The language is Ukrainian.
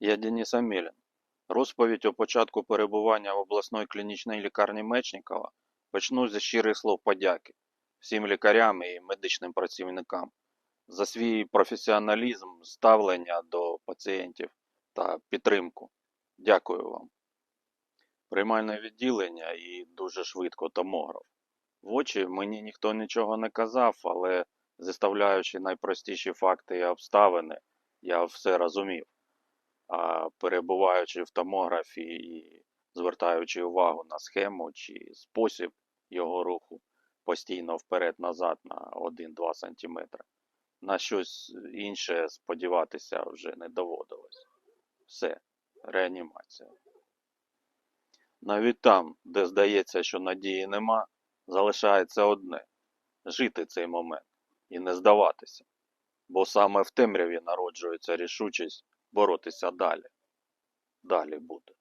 Я Денис Амелін. Розповідь о початку перебування в обласної клінічній лікарні Мечникова почну зі щирих слов подяки всім лікарям і медичним працівникам за свій професіоналізм, ставлення до пацієнтів та підтримку. Дякую вам. Приймальне відділення і дуже швидко томограф. В очі мені ніхто нічого не казав, але зіставляючи найпростіші факти і обставини, я все розумів. А перебуваючи в томографі і звертаючи увагу на схему чи спосіб його руху постійно вперед-назад на 1-2 см, на щось інше сподіватися вже не доводилось. Все, реанімація. Навіть там, де здається, що надії нема, залишається одне жити цей момент і не здаватися, бо саме в темряві народжується рішучість боротися далі. Далі буде.